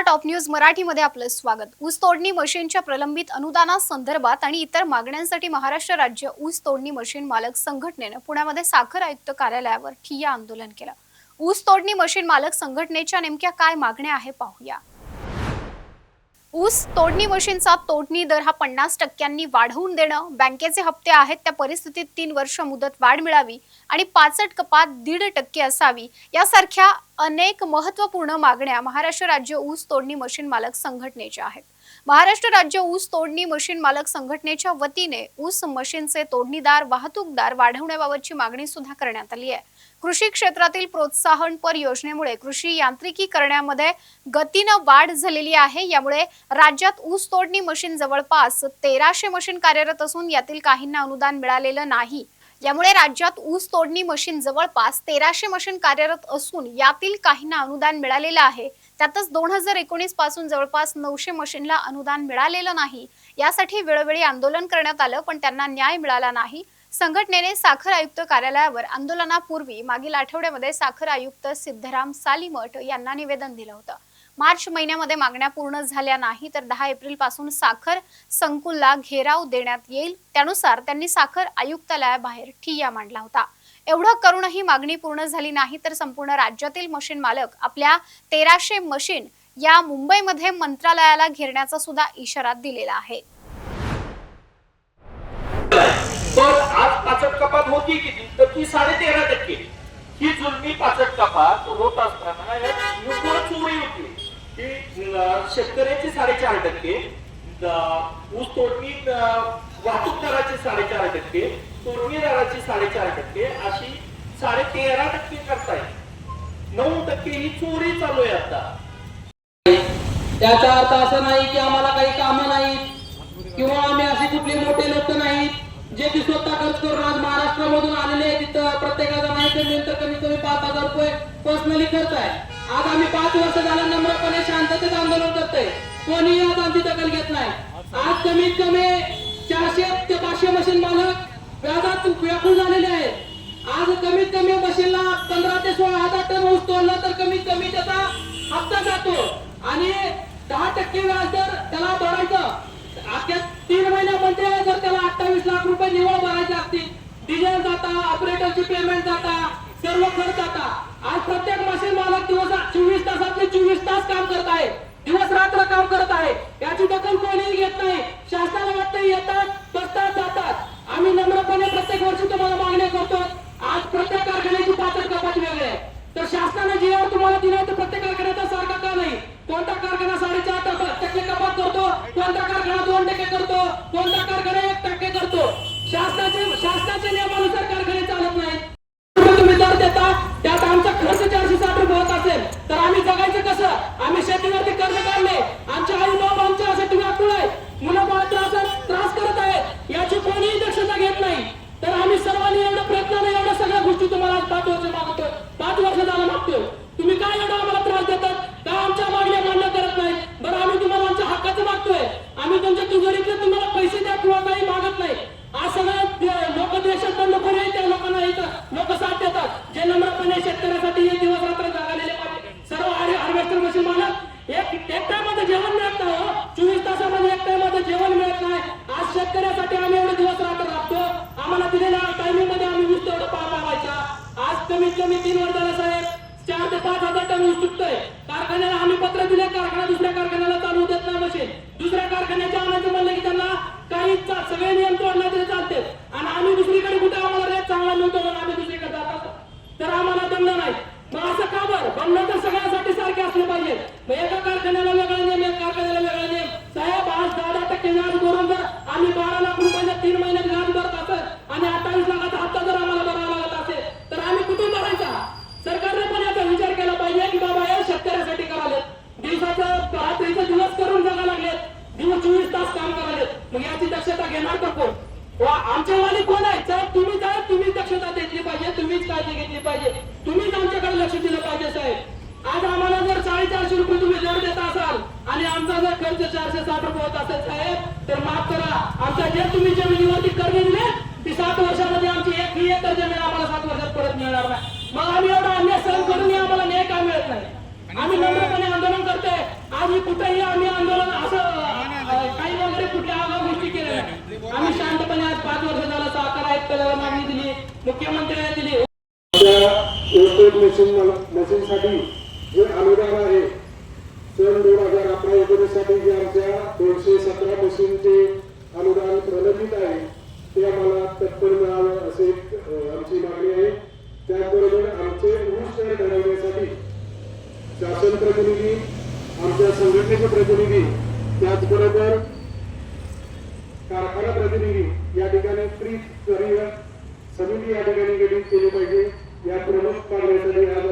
नमस्कार top news मराठीमध्ये आपलं स्वागत. ऊस तोडणी मशीनच्या प्रलंबित अनुदानासंदर्भात आणि इतर मागण्यांसाठी महाराष्ट्र राज्य ऊस तोडणी मशीन मालक संघटनेनं पुण्यामध्ये साखर आयुक्त कार्यालयावर ठिय्या आंदोलन केलं. ऊस तोडणी मशीन मालक संघटनेच्या नेमक्या काय मागण्या आहे पाहूया. ऊस तोडणी मशीनचा तोडणी दर हा पन्नास टक्क्यांनी वाढवून देणं बँकेचे हप्ते आहेत त्या परिस्थितीत तीन वर्ष मुदत वाढ मिळावी आणि पाचट कपात दीड टक्के असावी यासारख्या अनेक महत्त्वपूर्ण मागण्या महाराष्ट्र राज्य ऊस तोडणी मशीन मालक संघटनेच्या आहेत. महाराष्ट्र राज्य ऊस तोडणी मशीन मालक संघटनेच्या वतीने ऊस मशीनचे तोडणीदार वाहतूकदार वाढवण्याबाबतची मागणी सुद्धा करण्यात आली आहे. कृषी क्षेत्रातील प्रोत्साहनपर योजनेमुळे कृषी यांत्रिकीकरणामध्ये गतीनं वाढ झालेली आहे. यामुळे राज्यात ऊस तोडणी मशीन जवळपास तेराशे मशीन कार्यरत असून यातील काहींना अनुदान मिळालेलं नाही. यामुळे राज्यात ऊस तोडणी मशीन जवळपास तेराशे मशीन कार्यरत असून यातील काहींना अनुदान मिळालेलं आहे. त्यातच दोन हजार एकोणीसपासून जवळपास नऊशे मशीनला अनुदान मिळालेलं नाही. यासाठी वेळोवेळी आंदोलन करण्यात आलं पण त्यांना न्याय मिळाला नाही. संघटनेने साखर आयुक्त कार्यालयावर आंदोलनापूर्वी मागील आठवड्यामध्ये साखर आयुक्त सिद्धराम सालीमठ यांना निवेदन दिलं होतं. मार्च महिन्यामध्ये मागण्या पूर्ण झाल्या नाही तर दहा एप्रिलपासून साखर संकुलला घेराव देण्यात येईल. त्यानुसार त्यांनी साखर आयुक्तालयाबाहेर ठिय्या मांडला होता. एवढं करूनही मागणी पूर्ण झाली नाही तर संपूर्ण राज्यातील मशीन मालक आपल्या तेराशे मशीन या मुंबईमध्ये मंत्रालयाला घेरण्याचा सुद्धा इशारा दिलेला आहे. पण आज कपात होती किती तर ती साडे तेरा टक्के. ही जुलमी पाचट कपात होत असताना यात निव्वळ चोरी होती ही अं, शेतकऱ्याची साडेचार टक्के ऊस तोडणी वाहतूकदाराचे साडेचार टक्के तोडणीदाराचे साडेचार टक्के अशी साडे तेरा टक्के करताय. नऊ टक्के ही चोरी चालू आहे आता. त्याचा अर्थ असा नाही की आम्हाला काही कामं नाहीत किंवा आम्ही असे कुठले मोठे लोक नाहीत जे की स्वतः खर्च करून आज महाराष्ट्रामधून आलेले आहेत. तिथं प्रत्येकाचा नाही तर कमीत कमी पाच हजार रुपये पर्सनली खर्च आहे. आज आम्ही पाच वर्ष झालं नम्रपणे शांततेत आंदोलन करतोय. कोणीही आज आमची दखल घेत नाही. आज कमीत कमी चारशे ते पाचशे मशीन मालक व्याजात व्याकुळ झालेले आहेत. आज कमीत कमी मशीनला पंधरा ते सोळा हजार टन ऊस तोडला तर कमीत कमी त्याचा हप्ता जातो. आणि दहा टक्के व्याज दर त्याला भरायचं. अख्ख्या तीन महिन्यामध्ये जर त्याला अठ्ठावीस लाख रुपये निवळ भरायचे असतील डिझेल जाता ऑपरेटरची पेमेंट जाता सर्व खर्च जाता. आज प्रत्येक चोवीस तासातले चोवीस तास काम करत आहे. दिवस रात्र काम करत आहे. याची दखल कोणीही घेत नाही. शासनाला वाटतं येतात बसतात जातात. आम्ही नम्रपणे प्रत्येक वर्षी तुम्हाला मागण्या करतो आज प्रत्येक कारखान्याची पात्र कपात वेगळी आहे. तर शासनाने जे तुम्हाला दिलं तर प्रत्येक कारखान्याचा सारखा का नाही? कोणता कारखाना साडेचार टक्के कपात करतो? कोणता कारखाना दोन टक्के करतो? कोणता कारखाना एक टक्के करतो? शासनाचे शासनाच्या नियमानुसार कारखाने चालत नाहीत. तर आम्ही जगायचं कसं? आम्ही शेतीवरती कर्ज काढले. आमच्या आई बाप आमच्यासाठी व्याकुळ आहे मुलं बाळ त्रास त्रास करत आहेत. याची कोणीही दक्षता घेत नाही. तर आम्ही सर्वांनी एवढं प्रयत्नाने एवढ्या सगळ्या गोष्टी तुम्हाला पाच वर्ष मागतो पाच वर्ष झालं मागतो तुम्ही काय एवढा आम्हाला त्रास देतात का आमच्या मागण्या मान्य करत नाही बरं आम्ही तुम्हाला आमच्या हक्काचं मागतोय आम्ही तुमच्या तिजोरीतले तुम्हाला पैसे द्या किंवा काही मागत नाही आज सगळ्या लोक देशात पण लोक नाही त्या लोकांना इथं लोक साथ देतात जे नम्रपणे शेतकऱ्यासाठी हे दिवस रात्र जागालेले पाहिजे सर्व हार्वेस्टर मशीन मालक एक एक टायमध्ये जेवण मिळत नाही हो. चोवीस तासामध्ये एक टायमध्ये जेवण मिळत नाही आज शेतकऱ्यासाठी आम्ही एवढे दिवस रात्र राबतो आम्हाला दिलेल्या टायमिंगमध्ये आम्ही ऊस तेवढं पार पावायचा आज कमीत कमी तीन वर्ष झालं साहेब चार ते पाच हजार टन ऊस तुटतोय कारखान्याला आम्ही पत्र दिले कारखाना दुसऱ्या कारखान्याला चालू देत नाही मशीन दुसऱ्या कारखान्याच्या आणायचं म्हणलं की त्यांना काही चा- सगळे नियम तोडले तरी चालते आणि आम्ही दुसरीकडे कुठे आम्हाला रेट चांगला मिळतो म्हणून आम्ही दुसरीकडे जात असतो तर आम्हाला दंड नाही मग असं का बरं बनलं तर सगळ्यासाठी सारखे असले पाहिजे मग एका कारखान्याला वेगळा नियम एका कारखान्याला वेगळा नियम साहेब आज दहा दहा टक्के व्याज भरून जर आम्ही बारा लाख रुपयाच्या तीन महिन्यात व्याज भरत असेल आणि अठ्ठावीस लाखाचा हप्ता जर आम्हाला भरावा लागत असेल तर आम्ही कुठून भरायचा सरकारने पण याचा विचार केला पाहिजे की बाबा हे शेतकऱ्यासाठी कराले दिवसाचं रात्रीचं दिवस करून जगा लागलेत दिवस चोवीस तास काम करालेत मग याची दक्षता घेणार का कोण आमच्यावाले कोण आहे? साहेब तुम्ही साहेब तुम्हीच दक्षता घेतली पाहिजे तुम्हीच काळजी घेतली पाहिजे. तुम्हीच आमच्याकडे लक्ष दिलं पाहिजे साहेब. आज आम्हाला जर साडेचारशे रुपये तुम्ही दर देत असाल आणि आमचा जर खर्च चारशे साठ रुपये होत असेल साहेब तर माफ करा. आमचा जे तुम्ही जमिनीवरती कर्ज दिले ती सात वर्षामध्ये आमची एक ही एकर जमीन आम्हाला सात वर्षात परत मिळणार नाही. मग आम्ही एवढा अन्याय सहन करून आम्हाला न्याय का मिळत नाही? आम्ही नम्रपणे आंदोलन करतोय. आज कुठेही आम्ही आंदोलन असं काही वगैरे कुठल्या गोष्टी केल्या नाही. आम्ही शांतपणे आज पाच वर्ष झालं सहकार मागणी दिली मुख्यमंत्र्यांनी दिली मशीन मशीनसाठी जे अनुदान आहे सन दोन हजार अकरा एकोणीससाठी जे आमच्या दोनशे सतरा मशीनचे अनुदान प्रलंबित आहे ते आम्हाला तत्पर मिळावं असे आमची मागणी आहे. त्याचबरोबर आमचे ऊस दर ठरवण्यासाठी शासन प्रतिनिधी आमच्या संघटनेचे प्रतिनिधी त्याचबरोबर कारखाना प्रतिनिधी या ठिकाणी प्री करिअर समिती या ठिकाणी गठीत केली पाहिजे. या प्रमुख कार्यासाठी आज